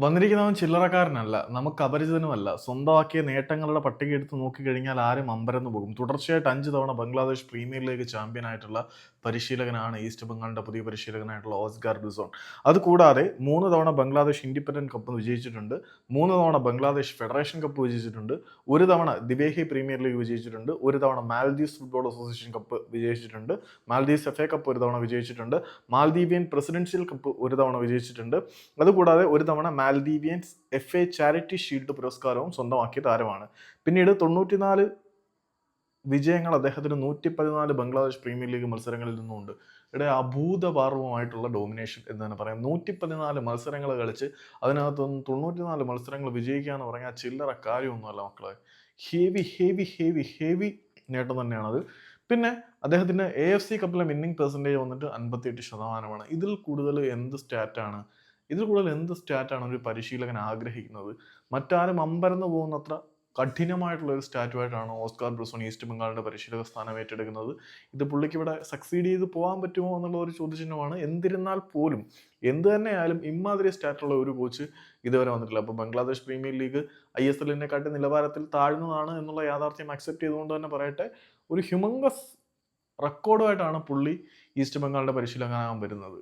വന്നിരിക്കുന്നവൻ ചില്ലറക്കാരനല്ല നമുക്ക് അപരിചിതനുമല്ല. സ്വന്തമാക്കിയ നേട്ടങ്ങളുടെ പട്ടിക എടുത്ത് നോക്കിക്കഴിഞ്ഞാൽ ആരും അമ്പരന്ന് പോകും. തുടർച്ചയായിട്ട് അഞ്ച് തവണ ബംഗ്ലാദേശ് പ്രീമിയർ ലീഗ് ചാമ്പ്യൻ ആയിട്ടുള്ള പരിശീലകനാണ് ഈസ്റ്റ് ബംഗാളിന്റെ പുതിയ പരിശീലകനായിട്ടുള്ള ഓസ്ഗാർ ബിസോൺ അതുകൂടാതെ മൂന്ന് തവണ ബംഗ്ലാദേശ് ഇൻഡിപെൻഡന്റ് കപ്പ് വിജയിച്ചിട്ടുണ്ട്. മൂന്ന് തവണ ബംഗ്ലാദേശ് ഫെഡറേഷൻ കപ്പ് വിജയിച്ചിട്ടുണ്ട്. ഒരു തവണ ദിവേഹി പ്രീമിയർ ലീഗ് വിജയിച്ചിട്ടുണ്ട്. ഒരു തവണ മാൽദീവ്സ് ഫുട്ബോൾ അസോസിയേഷൻ കപ്പ് വിജയിച്ചിട്ടുണ്ട്. മാൽദീവ്സ് എഫ് എ കപ്പ് ഒരു തവണ വിജയിച്ചിട്ടുണ്ട്. മാൽദീവിയൻ പ്രസിഡൻഷ്യൽ കപ്പ് ഒരു തവണ വിജയിച്ചിട്ടുണ്ട്. അതുകൂടാതെ ഒരു തവണ Maldivians F A charity shield പുരസ്കാരവും സ്വന്തമാക്കിയ താരമാണ്. പിന്നീട് തൊണ്ണൂറ്റിനാല് വിജയങ്ങൾ അദ്ദേഹത്തിന് നൂറ്റി പതിനാല് ബംഗ്ലാദേശ് പ്രീമിയർ ലീഗ് മത്സരങ്ങളിൽ നിന്നുമുണ്ട്. ഇവിടെ അഭൂതപാർവമായിട്ടുള്ള ഡോമിനേഷൻ എന്ന് തന്നെ പറയാം. നൂറ്റി പതിനാല് മത്സരങ്ങൾ കളിച്ച് അതിനകത്തൊന്നും തൊണ്ണൂറ്റിനാല് മത്സരങ്ങൾ വിജയിക്കുക എന്ന് പറഞ്ഞാൽ ചില്ലറ കാര്യമൊന്നുമല്ല മക്കളെ. ഹെവി ഹെവി ഹെവി ഹെവി നേട്ടം തന്നെയാണത് പിന്നെ അദ്ദേഹത്തിന്റെ എ എഫ് സി കപ്പിലെ വിന്നിംഗ് പെർസെന്റേജ് വന്നിട്ട് അൻപത്തിയെട്ട് ശതമാനമാണ്. ഇതിൽ കൂടുതൽ എന്ത് സ്റ്റാറ്റാണ് ഇതിൽ കൂടുതൽ എന്ത് സ്റ്റാറ്റാണ് ഒരു പരിശീലകൻ ആഗ്രഹിക്കുന്നത്? മറ്റാരും അമ്പരന്ന് പോകുന്നത്ര കഠിനമായിട്ടുള്ള ഒരു സ്റ്റാറ്റുമായിട്ടാണ് ഓസ്കാർ ബ്രൂസോൺ ഈസ്റ്റ് ബംഗാളിന്റെ പരിശീലക സ്ഥാനം ഏറ്റെടുക്കുന്നത്? ഇത് പുള്ളിക്ക് ഇവിടെ സക്സീഡ് ചെയ്ത് പോകാൻ പറ്റുമോ എന്നുള്ള ഒരു ചോദ്യചിഹ്നമാണ്. എന്നിരുന്നാൽ പോലും എന്ത് തന്നെയായാലും ഇമാതിരി സ്റ്റാറ്റുള്ള ഒരു കോച്ച് ഇതുവരെ വന്നിട്ടില്ല. അപ്പോൾ Bangladesh premier league I S എല്ലിനെക്കാട്ടി നിലവാരത്തിൽ താഴ്ന്നതാണ് എന്നുള്ള യാഥാർത്ഥ്യം അക്സെപ്റ്റ് ചെയ്തുകൊണ്ട് തന്നെ പറയട്ടെ ഒരു ഹ്യൂമങ്കസ് റെക്കോർഡുമായിട്ടാണ് പുള്ളി ഈസ്റ്റ് ബംഗാളിന്റെ പരിശീലകനാകാൻ വരുന്നത്.